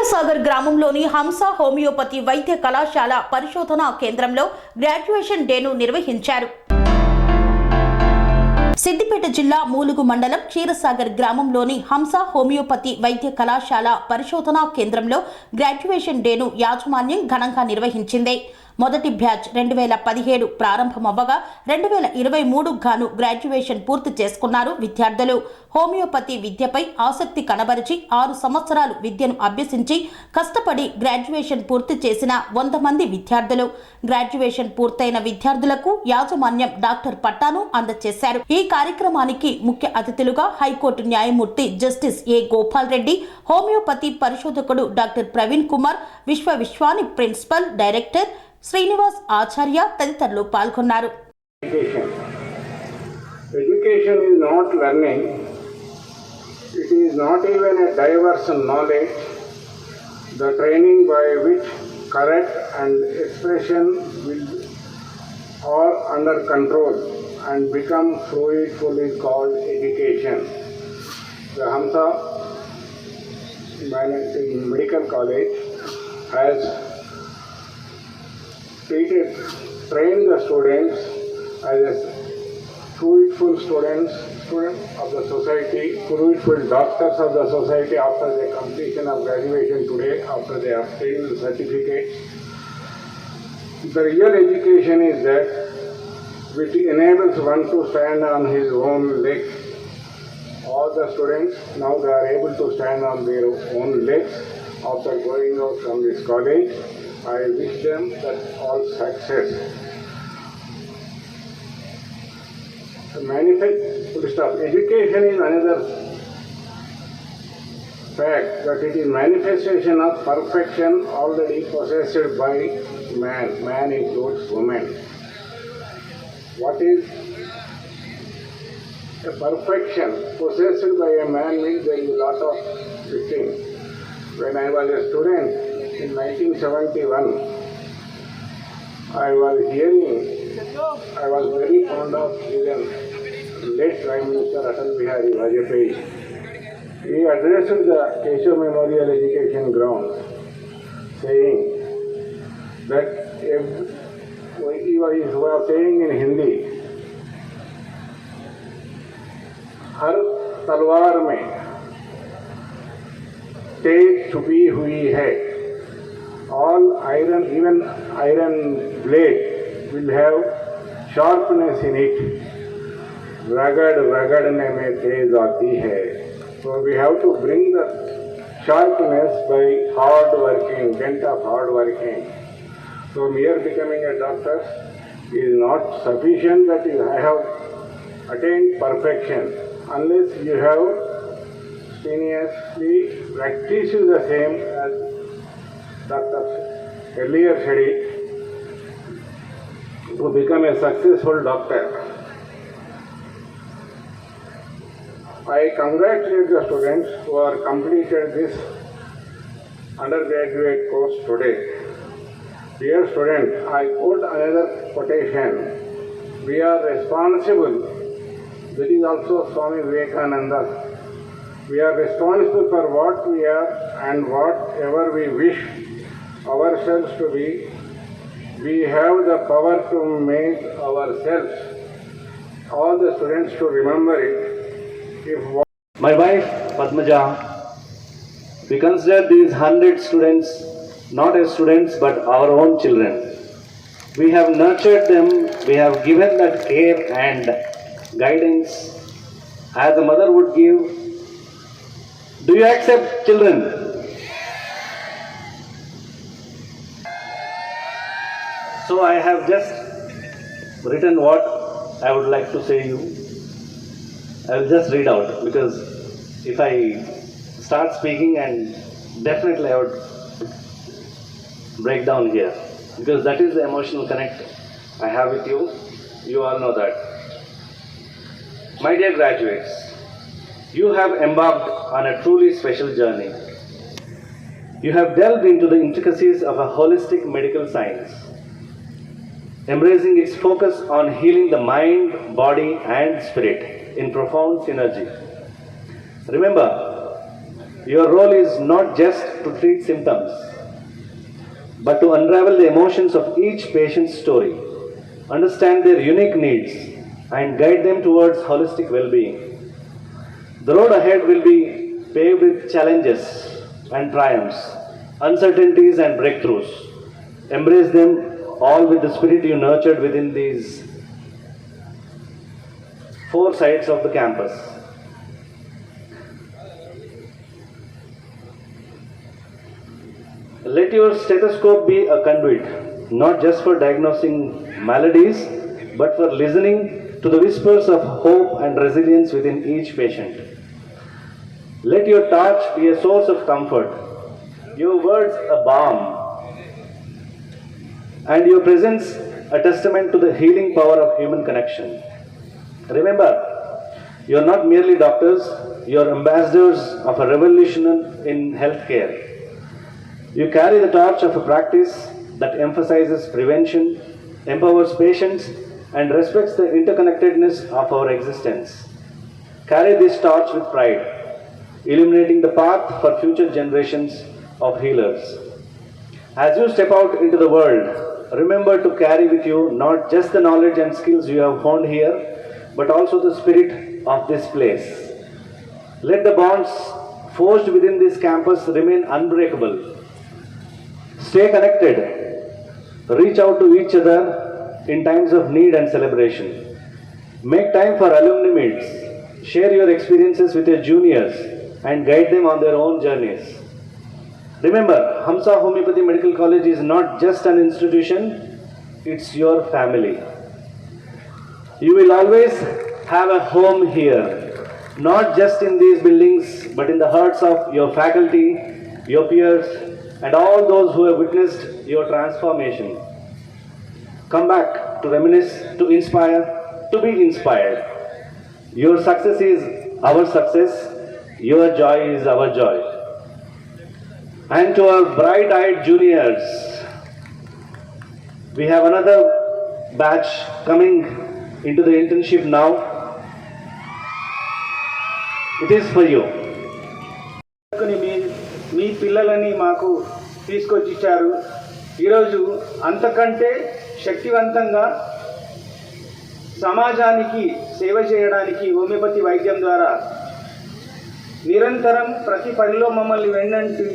క్షీరసాగర్ గ్రామంలోని హంస హోమియోపతి వైద్య కళాశాల పరిశోధనా కేంద్రంలో గ్రాడ్యుయేషన్ డేను నిర్వహించారు. సిద్దిపేట జిల్లా మూలుగు మండలం క్షీరసాగర్ గ్రామంలోని హంస హోమియోపతి వైద్య కళాశాల పరిశోధనా కేంద్రంలో గ్రాడ్యుయేషన్ డేను యాజమాన్యం ఘనంగా నిర్వహించింది. మొదటి బ్యాచ్ రెండు వేల పదిహేడు ప్రారంభమవ్వగా రెండు వేల ఇరవై మూడు గాను గ్రాడ్యుయేషన్ పూర్తి చేసుకున్నారు విద్యార్థులు. హోమియోపతి విద్యపై ఆసక్తి కనబరిచి ఆరు సంవత్సరాలు విద్యను అభ్యసించి కష్టపడి గ్రాడ్యుయేషన్ పూర్తి చేసిన వంద మంది విద్యార్థులు. గ్రాడ్యుయేషన్ పూర్తయిన విద్యార్థులకు యాజమాన్యం డాక్టర్ పట్టాను అందజేశారు. ఈ కార్యక్రమానికి ముఖ్య అతిథులుగా హైకోర్టు న్యాయమూర్తి justice A Gopal Reddy homeopathy పరిశోధకుడు doctor Praveen Kumar Vishwa Vishwani principal director Srinivas Acharya తదితరులు పాల్గొన్నారు. Education is not learning it is not even a diverse knowledge the training by which correct and expression will are under control and become fruitful is called education the Hamsa medical college has has treated, trained the students as fruitful students, student of the society, fruitful doctors of the society after the completion of graduation today, after they obtain the certificate. The real education is that which enables one to stand on his own legs. All the students now they are able to stand on their own legs after going out from this college. I wish them that all success. The manifest full. Education is another fact that it is manifestation of perfection already possessed by man. Man includes woman. What is a perfection possessed by a man means there is a lot of things. When I was a student in 1971, I was hearing, I was very fond of even late Prime Minister Atal Bihari Vajpayee. He addressed the Keshav Memorial Education Grounds saying that if, he was saying in Hindi, हर तलवार में तेज छुपी हुई है all iron even iron blade will have sharpness in it रगड़ रगड़ने में तेज आती है so we have to bring the sharpness by hard working dint of hard working so mere becoming a doctor is not sufficient that you have attained perfection unless you have strenuously practiced the same as Dr. earlier said it, to become a successful doctor. I congratulate the students who are completed this undergraduate course today. Dear student, I quote another quotation. We are responsible. That is also Swami Vivekananda. We are responsible for what we are and whatever we wish ourselves to be. We have the power to make ourselves. All the students to remember it. If My wife Padmaja, we consider these hundred students not as students but our own children. We have nurtured them, we have given that care and guidance as a mother would give. Do you accept children? So I have just written what I would like to say you. I will just read out because if I start speaking and definitely I would break down here because that is the emotional connect I have with you. You all know that. My dear graduates, you have embarked on a truly special journey. You have delved into the intricacies of a holistic medical science, embracing its focus on healing the mind, body, and spirit in profound synergy. Remember, Your role is not just to treat symptoms, but to unravel the emotions of each patient's story, understand their unique needs, and guide them towards holistic well being. The road ahead will be paved with challenges and triumphs, uncertainties and breakthroughs. Embrace them all with the spirit you nurtured within these four sides of the campus. Let your stethoscope be a conduit, not just for diagnosing maladies, but for listening to the whispers of hope and resilience within each patient. Let your touch be a source of comfort, your words a balm, and your presence a testament to the healing power of human connection. Remember, you are not merely doctors, you are ambassadors of a revolution in healthcare. You carry the torch of a practice that emphasizes prevention, empowers patients, and respects the interconnectedness of our existence. Carry this torch with pride, illuminating the path for future generations of healers. As you step out into the world, remember to carry with you not just the knowledge and skills you have honed here, but also the spirit of this place. Let the bonds forged within this campus remain unbreakable. Stay connected. Reach out to each other in times of need and celebration. Make time for alumni meets. Share your experiences with your juniors and guide them on their own journeys. Remember, Hamsa Homeopathy Medical College is not just an institution, it's your family. You will always have a home here, not just in these buildings, but in the hearts of your faculty, your peers, and all those who have witnessed your transformation. Come back to reminisce, to inspire, to be inspired. Your success is our success, your joy is our joy. And to bright bright eyed juniors, have have another batch coming into the internship now it is for you మీ మీ పిల్లలని మాకు తీసుకొచ్చి ఇచ్చారు ఈరోజు అంతకంటే శక్తివంతంగా సమాజానికి సేవ చేయడానికి హోమియోపతి వైద్యం ద్వారా నిరంతరం ప్రతి పనిలో మమ్మల్ని వెన్నంటి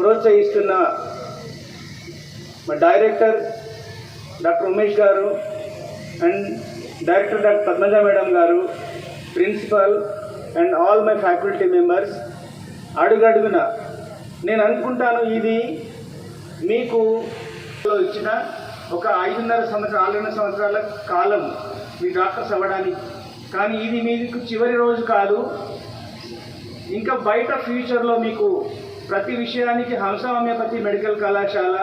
ప్రోత్సహిస్తున్న మా director doctor Umesh garu and director doctor Padmaja madam garu principal and all my faculty members అడుగడుగున నేను అనుకుంటాను ఇది మీకు ఇచ్చిన ఒక ఐదున్నర సంవత్సరాలు ఆరున్నర సంవత్సరాల కాలం మీ డాక్టర్స్ అవ్వడానికి. కానీ ఇది మీకు చివరి రోజు కాదు. ఇంకా బయట ఫ్యూచర్లో మీకు ప్రతి విషయానికి హంస హోమియోపతి మెడికల్ కళాశాల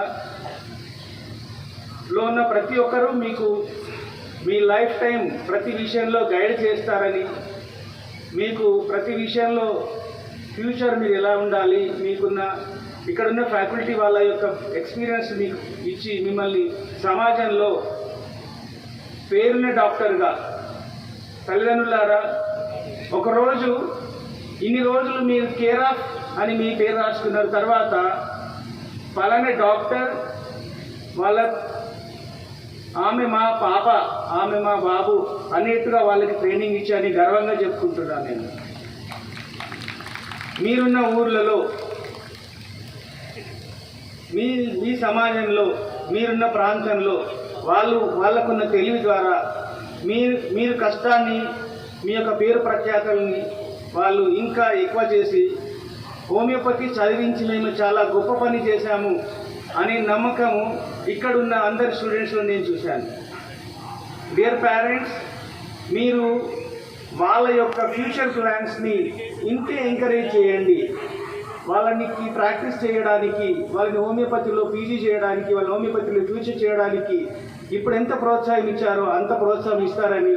లో ఉన్న ప్రతి ఒక్కరూ మీకు మీ లైఫ్ టైం ప్రతి విషయంలో గైడ్ చేస్తారని మీకు ప్రతి విషయంలో ఫ్యూచర్ మీరు ఎలా ఉండాలి మీకున్న ఇక్కడ ఉన్న ఫ్యాకల్టీ వాళ్ళ యొక్క ఎక్స్పీరియన్స్ మీకు ఇచ్చి మిమ్మల్ని సమాజంలో పేరున్న డాక్టర్గా తల్లిదండ్రులారా ఒకరోజు ఇన్ని రోజులు మీరు కేర్ ఆఫ్ అని మీ పేరు రాసుకున్నారు తర్వాత పలానా డాక్టర్ వాళ్ళ ఆమె మా పాప ఆమె మా బాబు అనేట్టుగా వాళ్ళకి ట్రైనింగ్ ఇచ్చి అని గర్వంగా చెప్పుకుంటున్నాను నేను. మీరున్న ఊర్లలో మీ మీ సమాజంలో మీరున్న ప్రాంతంలో వాళ్ళు వాళ్ళకున్న తెలివి ద్వారా మీరు మీరు కష్టాన్ని మీ యొక్క పేరు ప్రఖ్యాతల్ని వాళ్ళు ఇంకా ఎక్కువ చేసి హోమియోపతి చదివించి మేము చాలా గొప్ప పని చేశాము అనే నమ్మకము ఇక్కడున్న అందరి స్టూడెంట్స్లో నేను చూశాను. డియర్ పేరెంట్స్ మీరు వాళ్ళ యొక్క ఫ్యూచర్ ప్లాన్స్ని ఇంతే ఎంకరేజ్ చేయండి. వాళ్ళనికి ప్రాక్టీస్ చేయడానికి వాళ్ళని హోమియోపతిలో పీజీ చేయడానికి వాళ్ళ హోమియోపతిలో ఫ్యూచర్ చేయడానికి ఇప్పుడు ఎంత ప్రోత్సాహం ఇచ్చారో అంత ప్రోత్సాహం ఇస్తారని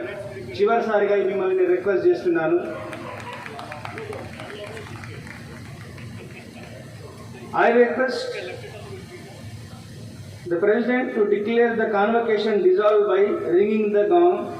చివరిసారిగా మిమ్మల్ని రిక్వెస్ట్ చేస్తున్నాను. I request the President to declare the convocation dissolved by ringing the gong.